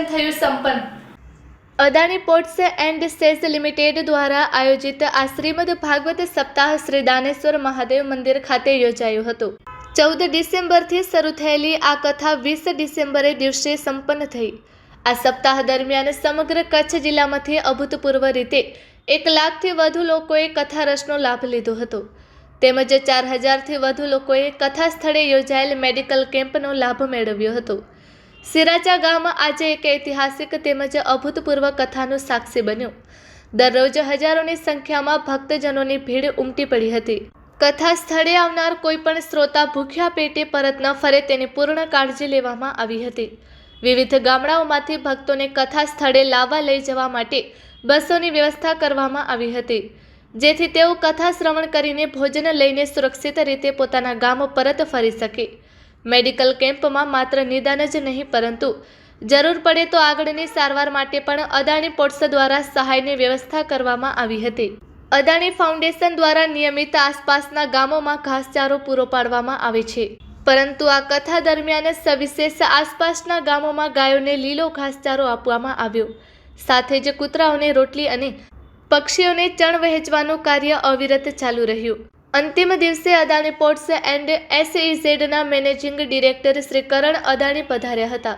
આયોજન થયું સંપન્ન. Adani ports and SEZ limited દ્વારા આયોજિત આ શ્રીમદ ભાગવત સપ્તાહ શ્રી દાનેશ્વર મહાદેવ મંદિર ખાતે યોજાયું હતું. ચૌદ ડિસેમ્બરથી શરૂ થયેલી આ કથા વીસ ડિસેમ્બરે દિવસે સંપન્ન થઈ. આ સપ્તાહ દરમિયાન સમગ્ર કચ્છ જિલ્લામાંથી અભૂતપૂર્વ રીતે એક લાખથી વધુ લોકોએ કથા રસનો લાભ લીધો હતો. તેમજ ચાર હજારથી વધુ લોકોએ કથા સ્થળે યોજાયેલ મેડિકલ કેમ્પનો લાભ મેળવ્યો હતો. સિરાચા ગામ આજે એક ઐતિહાસિક તેમજ અભૂતપૂર્વ કથાનું સાક્ષી બન્યું. દરરોજ હજારોની સંખ્યામાં ભક્તજનોની ભીડ ઉમટી પડી હતી. કથા સ્થળે આવનાર કોઈ પણ શ્રોતા ભૂખ્યા પેટે પરત ન ફરે તેની પૂર્ણ કાળજી લેવામાં આવી હતી. વિવિધ ગામડાઓમાંથી ભક્તોને કથા સ્થળે લાવવા લઈ જવા માટે બસોની વ્યવસ્થા કરવામાં આવી હતી. જેથી તેઓ કથા શ્રવણ કરીને ભોજન લઈને સુરક્ષિત રીતે પોતાના ગામ પરત ફરી શકે. મેડિકલ કેમ્પમાં માત્ર નિદાન જ નહીં, પરંતુ જરૂર પડે તો આગળની સારવાર માટે પણ અદાણી પોર્ટ્સ દ્વારા સહાયની વ્યવસ્થા કરવામાં આવી હતી. અદાણી ફાઉન્ડેશન દ્વારા નિયમિત આસપાસના ગામોમાં ઘાસચારો પૂરો પાડવામાં આવે છે. પરંતુ આ કથા દરમિયાન સવિશેષ આસપાસના ગામોમાં ગાયોને લીલો ઘાસચારો આપવામાં આવ્યો. સાથે જ કૂતરાઓને રોટલી અને પક્ષીઓને ચણ વહેંચવાનું કાર્ય અવિરત ચાલુ રહ્યું. અંતિમ દિવસે અદાણી પોર્ટ્સ એન્ડ એસઇઝેડના મેનેજિંગ ડિરેક્ટર શ્રી કરણ અદાણી પધાર્યા હતા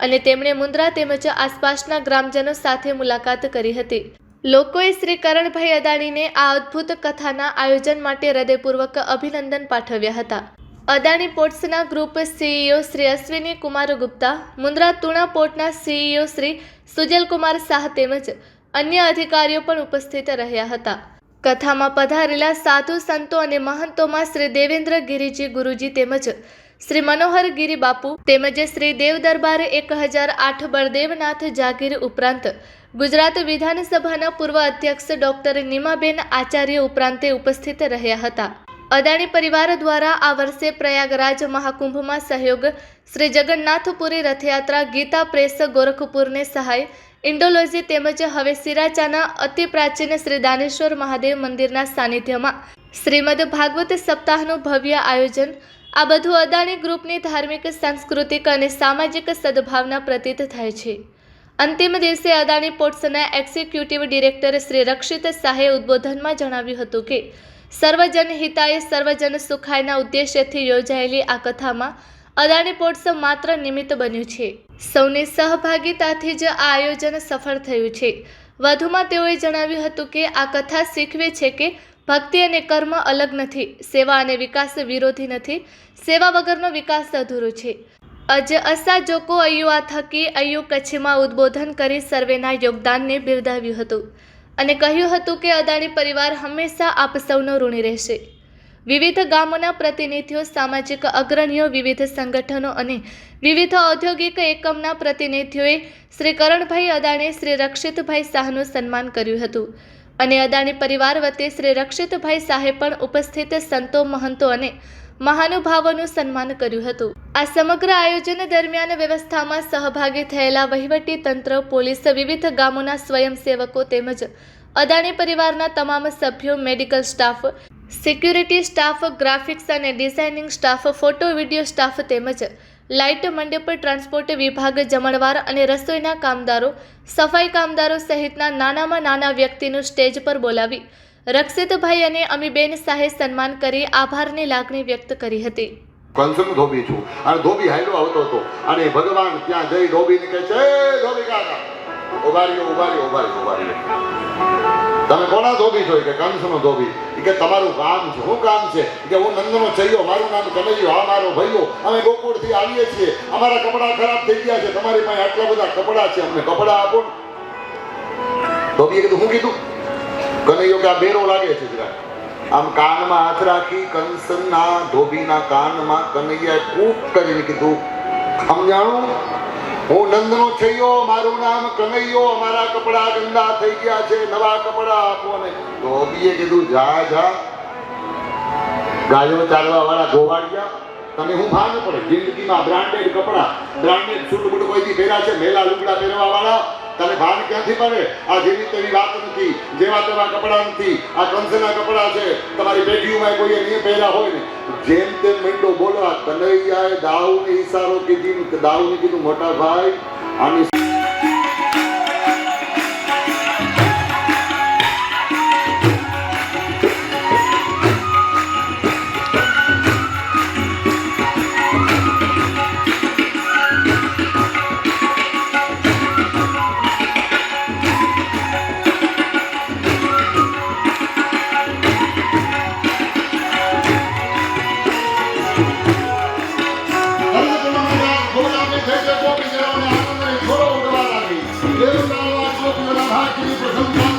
અને તેમણે મુન્દ્રા તેમજ આસપાસના ગ્રામજનો સાથે મુલાકાત કરી હતી. લોકોએ શ્રી કરણભાઈ અદાણીને આ અદ્ભુત કથાના આયોજન માટે હૃદયપૂર્વક અભિનંદન પાઠવ્યા હતા. અદાણી પોર્ટ્સના ગ્રુપ સીઈઓ શ્રી અશ્વિની કુમાર ગુપ્તા, મુન્દ્રા તુણા પોર્ટના સીઈઓ શ્રી સુજલકુમાર શાહ તેમજ અન્ય અધિકારીઓ પણ ઉપસ્થિત રહ્યા હતા. કથામાં પધારેલા સાધુ સંતો અને મહંતોમાં શ્રી દેવેન્દ્ર ગિરિજી ગુરુજી તેમજ શ્રી મનોહર ગિરી બાપુ તેમજ શ્રી દેવ દરબાર એક હજાર આઠ બળદેવનાથ જાગીર ઉપરાંત ગુજરાત વિધાનસભાના પૂર્વ અધ્યક્ષ ડોક્ટર નીમાબેન આચાર્ય ઉપરાંતે ઉપસ્થિત રહ્યા હતા. અદાણી પરિવાર દ્વારા આ વર્ષે પ્રયાગરાજ મહાકુંભમાં સહયોગ શ્રી જગન્નાથપુરી રથયાત્રા ગીતા પ્રેસ ગોરખપુરને સહાય ઇન્ડોલોજી તેમજ હવે સિરાચાના અતિ પ્રાચીન શ્રી દાનેશ્વર મહાદેવ મંદિરના સાનિધ્યમાં શ્રીમદ ભાગવત સપ્તાહનું ભવ્ય આયોજન આ બધું અદાણી ગ્રુપની ધાર્મિક, સાંસ્કૃતિક અને સામાજિક સદભાવના પ્રતીત થાય છે. અંતિમ દિવસે અદાણી પોર્ટ્સના એક્ઝિક્યુટિવ ડિરેક્ટર શ્રી રક્ષિત શાહે ઉદ્બોધનમાં જણાવ્યું હતું કે સર્વજન હિતાય સર્વજન સુખાયના ઉદ્દેશ્યથી યોજાયેલી આ કથામાં અદાણી પોર્ટ્સ માત્ર નિમિત્ત બન્યું છે. સૌની સહભાગિતાથી જ આ આયોજન સફળ થયું છે. વધુમાં તેઓએ જણાવ્યું હતું કે આ કથા શીખવે છે કે ભક્તિ અને કર્મ અલગ નથી, સેવા અને વિકાસ વિરોધી નથી, સેવા વગરનો વિકાસ અધૂરો છે. અજ અસા જોકો અયુ આ થકી અયુ કચ્છમાં ઉદ્બોધન કરી સર્વેના યોગદાનને બિરદાવ્યું હતું અને કહ્યું હતું કે અદાણી પરિવાર હંમેશા આપ સૌનો ઋણી રહેશે. વિવિધ ગામોના પ્રતિનિધિઓ, સામાજિક અગ્રણીઓ, વિવિધ સંગઠનો અને વિવિધ ઔદ્યોગિક એકમના પ્રતિનિધિઓએ શ્રી કરણભાઈ અદાણે, શ્રી રક્ષિતભાઈ શાહનું સન્માન કર્યું હતું. અને અદાણી પરિવાર વતી શ્રી રક્ષિતભાઈ શાહે પણ ઉપસ્થિત સંતો, મહંતો અને મહાનુભાવોનું સન્માન કર્યું હતું. આ સમગ્ર આયોજન દરમિયાન વ્યવસ્થામાં સહભાગી થયેલા વહીવટી તંત્ર, પોલીસ, વિવિધ ગામોના સ્વયંસેવકો તેમજ અદાણી પરિવારના તમામ સભ્યો, medical staff security staff, graphics અને designing staff, photo, video staff તેમજ લાઇટ મંડપ ટ્રાન્સપોર્ટ વિભાગ, જમણવાર અને રસોઈના કામદારો, સફાઈ કામદારો સહિતના નાનામાં નાના વ્યક્તિનું સ્ટેજ પર બોલાવી રક્ષિતભાઈ અને અમીબેન શાહે સન્માન કરી આભારની લાગણી વ્યક્ત કરી હતી. કંસનો ધોબી છું. અને ધોબી હાઈલો આવતો હતો. અને ભગવાન ત્યાં જઈ ધોબીને કહે છે. ધોબી કાકા. ઉભારી ઉભારી ઉભારી રહ્યો. તમે કોના ધોબી છો? કે કંસનો ધોબી? કે તમારું કામ છે. શું કામ છે? કે હું નંદનો ચૈયો મારું નામ કનૈયો આ મારો ભાઈઓ અમે ગોકુળથી આવીએ છીએ. અમારા કપડાં ખરાબ થઈ ગયા છે. તમારી પાસે આટલા બધા કપડાં છે. અમને કપડાં આપો ધોબીએ કીધું શું કીધું? કનૈયો કે આ બેરો લાગે છે જરા આમ કાનમાં હાથ રાખી કંસના ધોબીના કાનમાં કનૈયાએ કૂક કરીને કીધું સમજાણું હું નંદનો છૈયો, મારું નામ કનૈયો, અમારા કપડા ગંદા થઈ ગયા છે, નવા કપડા આપો ને ધોબીએ કીધું, જા જા. ગાયો ચાલવા વાળા ગોવાળિયા તમે હું ભાન પડે? જિંદગીમાં બ્રાન્ડેડ કપડા બ્રાન્ડેડ સૂટ બૂટ કોઈથી પહેર્યા છે? મેલા લુગડા પહેરવા વાળા? તને ભાન ક્યાંથી પડે? આ જેવી તેવી વાત નથી. જેવા તેવા કપડા નથી. આ કંસના કપડા છે. તમારી પેઢીઓમાં કોઈએ નહીં પહેર્યા હોય ને? જેમ તેમ મીંડો બોલવા, કનૈયાએ દાઉને ઈશારો કીધી દાઉને કીધું, મોટા ભાઈ, આની प्रसंग